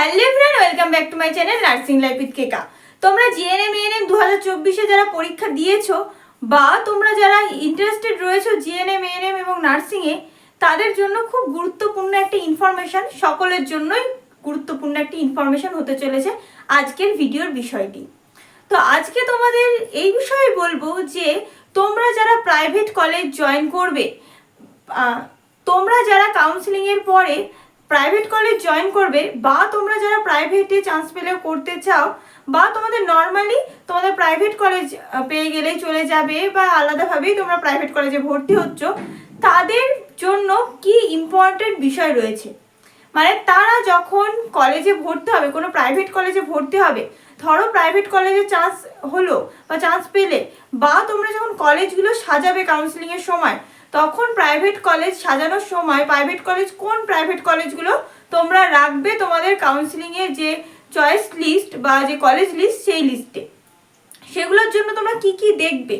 Hello friend welcome back to my channel nursing life with Keka তোমরা GNM ANM দু হাজার চব্বিশে যারা পরীক্ষা দিয়েছ, বা তোমরা যারা ইন্টারেস্টেড রয়েছো জিএনএম এএনএম এবং নার্সিংয়ে তাদের জন্য খুব গুরুত্বপূর্ণ একটা ইনফরমেশন সকলের জন্যই গুরুত্বপূর্ণ একটি ইনফরমেশন হতে চলেছে আজকের ভিডিওর বিষয়টি। তো আজকে তোমাদের এই বিষয়ে বলব যে, তোমরা যারা প্রাইভেট কলেজ জয়েন করবে তোমরা যারা কাউন্সিলিং এর পরে প্রাইভেট কলেজ জয়েন করবে, বা তোমরা যারা প্রাইভেটে চান্স পেলে করতে চাও, বা তোমাদের নর্মালি তোমাদের প্রাইভেট কলেজ পেয়ে গেলেই চলে যাবে, বা আলাদাভাবেই তোমরা প্রাইভেট কলেজে ভর্তি হচ্ছ, তাদের জন্য কি ইম্পর্টেন্ট বিষয় রয়েছে? মানে তারা যখন কলেজে ভর্তি হবে, কোনো প্রাইভেট কলেজে ভর্তি হবে, ধরো প্রাইভেট কলেজে চান্স হলো বা চান্স পেলে, বা তোমরা যখন কলেজগুলো সাজাবে কাউন্সিলিংয়ের সময়, তখন প্রাইভেট কলেজ সাজানোর সময় প্রাইভেট কলেজ কোন প্রাইভেট কলেজগুলো তোমরা রাখবে তোমাদের কাউন্সিলিংয়ের যে চয়েস লিস্ট বা যে কলেজ লিস্ট সেই লিস্টে সেগুলোর জন্য তোমরা কি কি দেখবে?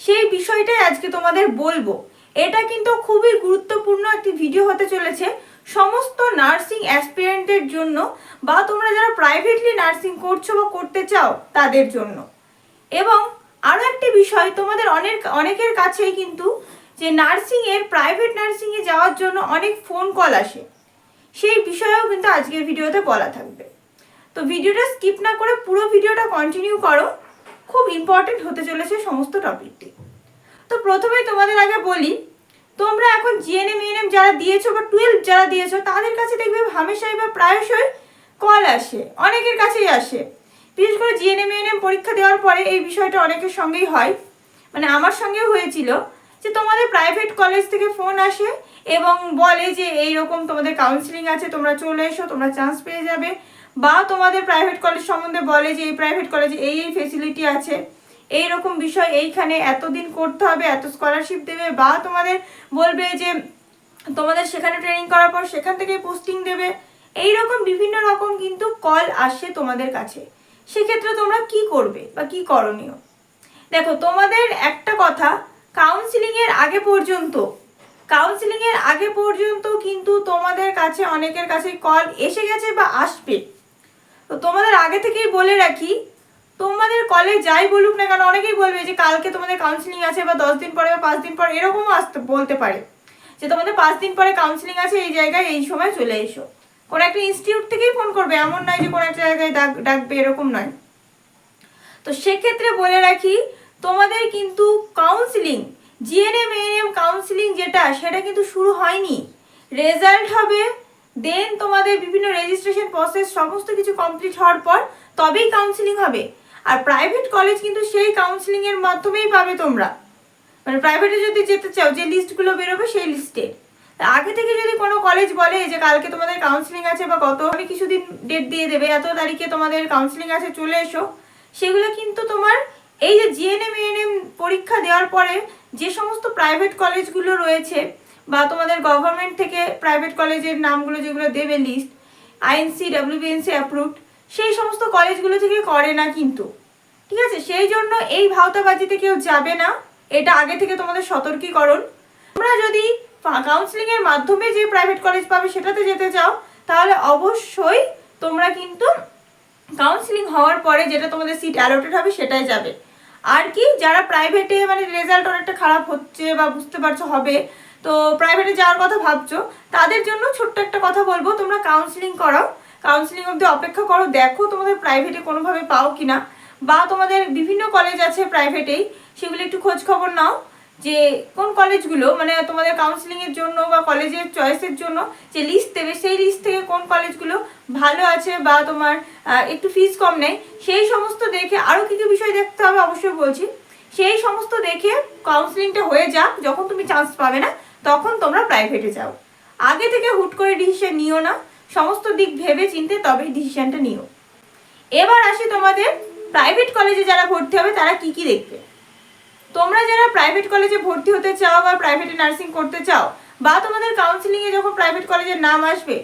সেই বিষয়টাই আজকে তোমাদের বলব। এটা কিন্তু খুবই গুরুত্বপূর্ণ একটি ভিডিও হতে চলেছে। সমস্ত নার্সিং অ্যাসপিরেন্টের জন্য বা তোমরা যারা প্রাইভেটলি নার্সিং করছ বা করতে চাও তাদের জন্য। এবং আরও একটি বিষয় তোমাদের অনেক, অনেকের কাছেই কিন্তু যে নার্সিংয়ের প্রাইভেট নার্সিংয়ে যাওয়ার জন্য অনেক ফোন কল আসে। সেই বিষয়েও কিন্তু আজকের ভিডিওতে বলা থাকবে। তো ভিডিওটা স্কিপ না করে পুরো ভিডিওটা কন্টিনিউ করো। খুব ইম্পর্টেন্ট হতে চলেছে সমস্ত টপিকটি তো প্রথমেই তোমাদের আগে বলি তোমরা এখন জিএনএম ইএনএম যারা দিয়েছ বা টুয়েলভ যারা দিয়েছ, তাদের কাছে দেখবে হামেশাই বা প্রায়শই কল আসে। অনেকের কাছেই আসে। বিশেষ করে জিএনএম ইএনএম পরীক্ষা দেওয়ার পরে এই বিষয়টা অনেকের সঙ্গেই হয়। মানে আমার সঙ্গেও হয়েছিল যে তোমাদের প্রাইভেট কলেজ থেকে ফোন আসে এবং বলে যে এই রকম তোমাদের কাউন্সিলিং আছে, তোমরা চলে এসো, তোমরা চান্স পেয়ে যাবে। বা তোমাদের প্রাইভেট কলেজ সম্বন্ধে বলে যে এই প্রাইভেট কলেজে এই এই ফেসিলিটি আছে। এই রকম বিষয় এইখানে এতদিন করতে হবে, এত স্কলারশিপ দেবে বা তোমাদের বলবে যে তোমাদের সেখানে ট্রেনিং করার পর সেখান থেকে পোস্টিং দেবে। এই রকম বিভিন্ন রকম কিন্তু কল আসে তোমাদের কাছে। সেক্ষেত্রে তোমরা কি করবে বা কি করণীয়? দেখো, তোমাদের একটা কথা কাউন্সিলিং এর আগে পর্যন্ত কাউন্সিলিং এর আগে পর্যন্ত কিন্তু তোমাদের কাছে অনেকের কাছে কল এসে গেছে বা আসবে। তো তোমাদের আগে থেকেই বলে রাখি তোমাদের কলেজ যাই বলুক না কেন, অনেকেই বলবে যে কালকে তোমাদের কাউন্সিলিং আছে বা দশ দিন পরে বা পাঁচ দিন পরে, এরকমও আসতে বলতে পারে। যে তোমাদের পাঁচ দিন পরে কাউন্সিলিং আছে, এই জায়গায় এই সময় চলে এসো। কোনো একটা ইনস্টিটিউট থেকেই ফোন করবে, এমন নয় যে কোনো একটা জায়গায় ডাক, ডাকবে, এরকম নয়। তো সেক্ষেত্রে বলে রাখি, তোমাদের কিন্তু কাউন্সিলিং জিএনএম এএনএম কাউন্সিলিং যেটা, সেটা কিন্তু শুরু হয়নি। রেজাল্ট হবে দেন তোমাদের বিভিন্ন রেজিস্ট্রেশন প্রসেস সমস্ত কিছু কমপ্লিট হওয়ার পর তবেই কাউন্সিলিং হবে। আর প্রাইভেট কলেজ কিন্তু সেই কাউন্সিলিং এর মাধ্যমেই পাবে তোমরা। মানে প্রাইভেটে যদি যেতে চাও, যে লিস্টগুলো বেরোবে সেই লিস্টে আগে থেকে যদি কোনো কলেজ বলে যে কালকে তোমাদের কাউন্সিলিং আছে বা কত আমি কিছুদিন ডেট দিয়ে দেবে, এত তারিখে তোমাদের কাউন্সিলিং আছে, চলে এসো। সেগুলো কিন্তু তোমার এই যে জিএনএম এএনএম পরীক্ষা দেওয়ার পরে যে সমস্ত প্রাইভেট কলেজগুলো রয়েছে বা তোমাদের গভর্নমেন্ট থেকে প্রাইভেট কলেজের নামগুলো যেগুলো দেবে লিস্ট আইএনসি ডাব্লিউবিএনসি অ্যাপ্রুভড সেই সমস্ত কলেজগুলো থেকে করে না কিন্তু। ঠিক আছে? সেই জন্য এই ভাওতাবাজিতে কেউ যাবে না। এটা আগে থেকে তোমাদের সতর্কীকরণ। তোমরা যদি কাউন্সিলিং এর মাধ্যমে যে প্রাইভেট কলেজ পাবে সেটাতে যেতে চাও, তাহলে অবশ্যই তোমরা কিন্তু কাউন্সিলিং হওয়ার পরে যেটা তোমাদের সিট অ্যালোটেড হবে সেটাই যাবে। আর কি, যারা প্রাইভেটে মানে রেজাল্ট অনেকটা খারাপ হচ্ছে বা বুঝতে পারছ হবে, তো প্রাইভেটে যাওয়ার কথা ভাবছ, তাদের জন্য ছোট্ট একটা কথা বলব। তোমরা কাউন্সিলিং করো কাউন্সিলিং অবধি অপেক্ষা করো। দেখো তোমাদের প্রাইভেটে কোনোভাবে পাও কিনা। বা তোমাদের বিভিন্ন কলেজ আছে প্রাইভেটেই সেগুলো একটু খোঁজ খবর নাও যে কোন কলেজগুলো মানে তোমাদের কাউন্সিলিংয়ের জন্য বা কলেজের চয়েসের জন্য যে লিস্ট দেবে, সেই লিস্ট থেকে কোন কলেজগুলো ভালো আছে বা তোমার একটু ফিস কম নেয়, সেই সমস্ত দেখে আরও কী কী বিষয় দেখতে হবে অবশ্যই বলছি। সেই সমস্ত দেখে কাউন্সিলিংটা হয়ে যাক, যখন তুমি চান্স পাবে না, তখন তোমরা প্রাইভেটে যাও। আগে থেকে হুট করে ডিসিশন নিও না। সমস্ত দিক ভেবে চিনতে তবেই ডিসিশনটা নিও। এবার আসি তোমাদের প্রাইভেট কলেজে যারা ভর্তি হবে, তারা কি কি দেখবে? তোমরা যারা প্রাইভেট কলেজে ভর্তি হতে চাও বা প্রাইভেটে নার্সিং করতে চাও, বা তোমাদের কাউন্সিলিংয়ে যখন প্রাইভেট কলেজের নাম আসবে,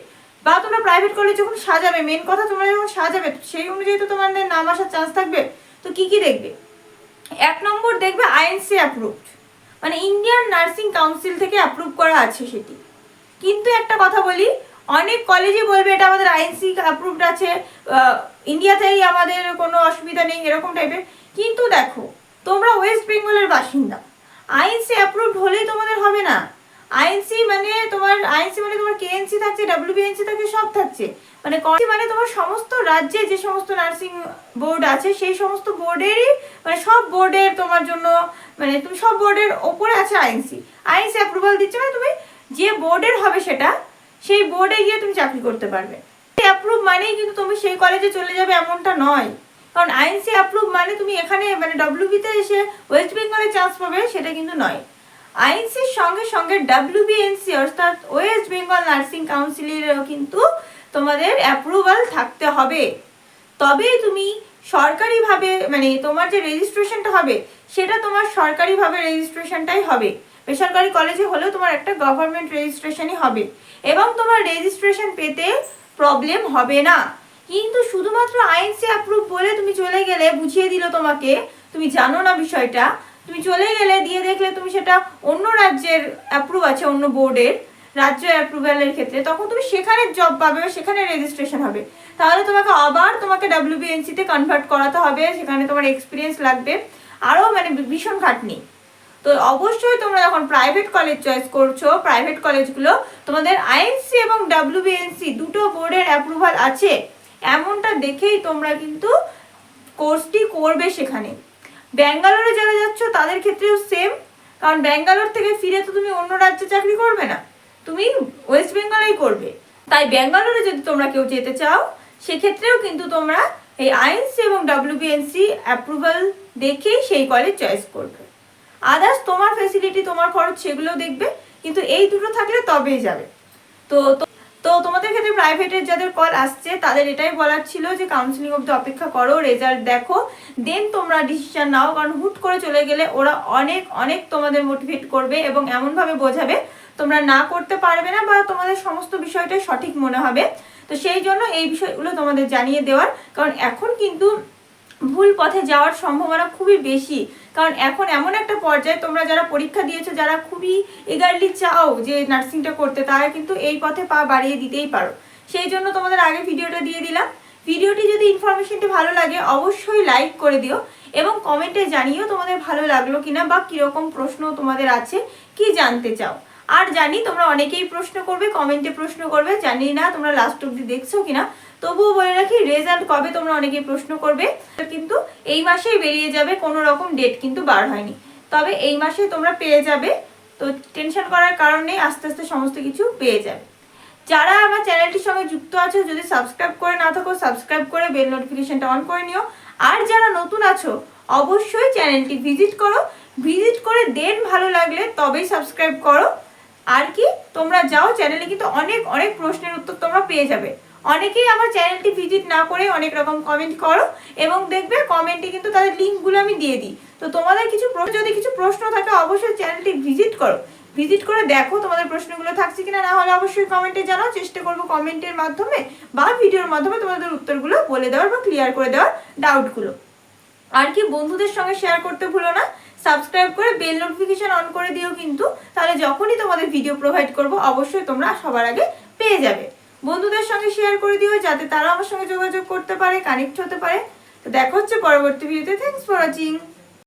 বা তোমরা প্রাইভেট কলেজ যখন সাজাবে মেন কথা তোমরা যখন সাজাবে, সেই অনুযায়ী তো তোমাদের নাম আসার চান্স থাকবে। তো কি কি দেখবে? এক নম্বর দেখবে আইএনসি অ্যাপ্রুভড মানে ইন্ডিয়ান নার্সিং কাউন্সিল থেকে অ্যাপ্রুভ করা আছে সেটি। কিন্তু একটা কথা বলি অনেক কলেজে বলবে এটা আমাদের আইএনসি অ্যাপ্রুভড আছে। ইন্ডিয়াতেই আমাদের কোনো অসুবিধা নেই, এরকম টাইপের কিন্তু দেখো, তোমরা ওয়েস্ট বেঙ্গলের বাসিন্দা। আইএনসি অ্যাপ্রুভড হলেই তোমাদের হবে না। আইএনসি মানে তোমার আইএনসি মানে তোমার কেএনসি থাকছে ডাব্লিউবিএনসি থাকছে, সব থাকছে। মানে মানে তোমার সমস্ত রাজ্যে যে সমস্ত নার্সিং বোর্ড আছে, সেই সমস্ত বোর্ডেরই মানে সব বোর্ডের তোমার জন্য মানে তুমি সব বোর্ডের ওপরে আছে আইএনসি আইএনসি অ্যাপ্রুভাল দিচ্ছে মানে তুমি যে বোর্ডের হবে সেটা সেই বোর্ডে গিয়ে তুমি চাকরি করতে পারবে। অ্যাপ্রুভ মানেই কিন্তু তুমি সেই কলেজে চলে যাবে এমনটা নয়। কারণ আইএনসি অ্যাপ্রুভ মানে তুমি এখানে মানে ডব্লিউবিতে এসে ওয়েস্ট বেঙ্গলে চান্স পাবে সেটা কিন্তু নয়। আইএনসির সঙ্গে সঙ্গে ডাব্লিউবিএনসি অর্থাৎ ওয়েস্ট বেঙ্গল নার্সিং কাউন্সিলেরও কিন্তু তোমাদের অ্যাপ্রুভাল থাকতে হবে। তবেই তুমি সরকারিভাবে মানে তোমার যে রেজিস্ট্রেশনটা হবে, সেটা তোমার সরকারিভাবে রেজিস্ট্রেশনটাই হবে। বেসরকারি কলেজে হলেও তোমার একটা গভর্নমেন্ট রেজিস্ট্রেশনই হবে। এবং তোমার রেজিস্ট্রেশন পেতে প্রবলেম হবে না। কিন্তু শুধুমাত্র আইএনসি অ্যাপ্রুভ বলে তুমি চলে গেলে, বুঝিয়ে দিল তোমাকে, তুমি জানো না বিষয়টা, তুমি চলে গেলে দিয়ে দেখলে তুমি সেটা অন্য রাজ্যের অ্যাপ্রুভ আছে, অন্য বোর্ডের রাজ্য অ্যাপ্রুভালের ক্ষেত্রে, তখন তুমি সেখানে জব পাবে বা সেখানে রেজিস্ট্রেশন হবে। তাহলে তোমাকে আবার তোমাকে ডাব্লিউবিএনসিতে কনভার্ট করাতে হবে, সেখানে তোমার এক্সপিরিয়েন্স লাগবে আরও মানে ভীষণ খাটনি। তো অবশ্যই তোমরা যখন প্রাইভেট কলেজ চয়েস করছ। প্রাইভেট কলেজগুলো তোমাদের আইএনসি এবং ডাব্লিউবিএনসি দুটো বোর্ডের অ্যাপ্রুভাল আছে। এমনটা দেখেই তোমরা কিন্তু কোর্সটি করবে সেখানে। ব্যাঙ্গালোরে যারা যাচ্ছ, তাদের ক্ষেত্রেও সেম কারণ ব্যাঙ্গালোর থেকে ফিরে তো তুমি অন্য রাজ্যে চাকরি করবে না। তুমি ওয়েস্ট বেঙ্গলেই করবে। তাই ব্যাঙ্গালোরে যদি তোমরা কেউ যেতে চাও, সেক্ষেত্রেও কিন্তু তোমরা এই আইএনসি এবং ডাব্লিউবিএনসি অ্যাপ্রুভাল দেখেই সেই কলেজ চয়েস করবে। আদার্স তোমার ফেসিলিটি তোমার খরচ, সেগুলো দেখবে, কিন্তু এই দুটো থাকলে তবেই যাবে। তো, তো- তোমাদের ক্ষেত্রে প্রাইভেটের যাদের কল আসছে, তাদের এটাই বলার ছিল যে কাউন্সিলিং অবধি অপেক্ষা করো রেজাল্ট দেখো দেন তোমরা ডিসিশন নাও, কারণ হুট করে চলে গেলে ওরা অনেক অনেক তোমাদের মোটিভেট করবে এবং এমনভাবে বোঝাবে, তোমরা না করতে পারবে না বা তোমাদের সমস্ত বিষয়টাই সঠিক মনে হবে। তো সেই জন্য এই বিষয়গুলো তোমাদের জানিয়ে দেওয়ার, কারণ এখন কিন্তু ভুল পথে যাওয়ার সম্ভাবনা খুবই বেশি। কারণ এখন এমন একটা পর্যায়ে তোমরা যারা পরীক্ষা দিয়েছ, যারা খুবই এগারলি চাও যে নার্সিংটা করতে, তারা কিন্তু এই পথে পা বাড়িয়ে দিতেই পারো। সেই জন্য তোমাদের আগে ভিডিওটা দিয়ে দিলাম। ভিডিওটি যদি ইনফরমেশনটি ভালো লাগে, অবশ্যই লাইক করে দিও এবং কমেন্টে জানিও তোমাদের ভালো লাগল কিনা বা কীরকম প্রশ্ন তোমাদের আছে, কি জানতে চাও। আর জানি তোমরা অনেকেই প্রশ্ন করবে কমেন্টে প্রশ্ন করবে, জানি না তোমরা লাস্ট অব্দি দেখছ কিনা। তবুও বলে রাখি রেজাল্ট কবে তোমরা অনেকেই প্রশ্ন করবে, কিন্তু এই মাসেই বেরিয়ে যাবে, কোনো রকম ডেট কিন্তু বার হয়নি। তবে এই মাসে তোমরা পেয়ে যাবে, তো টেনশন করার কারণে আস্তে আস্তে সমস্ত কিছু পেয়ে যাবে। যারা আমার চ্যানেলটির সঙ্গে যুক্ত আছো, যদি সাবস্ক্রাইব করে না থাকো সাবস্ক্রাইব করে বেল নোটিফিকেশনটা অন করে নিও। আর যারা নতুন আছো, অবশ্যই চ্যানেলটি ভিজিট করো। ভিজিট করে দেন ভালো লাগলে তবেই সাবস্ক্রাইব করো। আর কি, তোমরা যাও চ্যানেলে কিন্তু অনেক অনেক প্রশ্নের উত্তর তোমরা পেয়ে যাবে। অনেকেই আমার চ্যানেলটি ভিজিট না করে অনেক রকম কমেন্ট করো এবং দেখবে কমেন্টে কিন্তু তাদের লিঙ্কগুলো আমি দিয়ে দিই। তো তোমাদের কিছু যদি কিছু প্রশ্ন থাকে, অবশ্যই চ্যানেলটি ভিজিট করো। ভিজিট করে দেখো তোমাদের প্রশ্নগুলো থাকছে কিনা, না হলে অবশ্যই কমেন্টে জানাও। চেষ্টা করব কমেন্টের মাধ্যমে বা ভিডিওর মাধ্যমে তোমাদের উত্তরগুলো বলে দেওয়ার বা ক্লিয়ার করে দেওয়ার ডাউটগুলো আর কি বন্ধুদের সঙ্গে শেয়ার করতে ভুলো না। সাবস্ক্রাইব করে বেল নোটিফিকেশন অন করে দিও কিন্তু। তাহলে যখনই তোমাদের ভিডিও প্রোভাইড করব, অবশ্যই তোমরা সবার আগে পেয়ে যাবে। বন্ধুদের সঙ্গে শেয়ার করে দিও, যাতে তারা আমার সঙ্গে যোগাযোগ করতে পারে কানেক্ট হতে পারে। তো দেখা হচ্ছে পরবর্তী ভিডিওতে থ্যাংকস ফর ওয়াচিং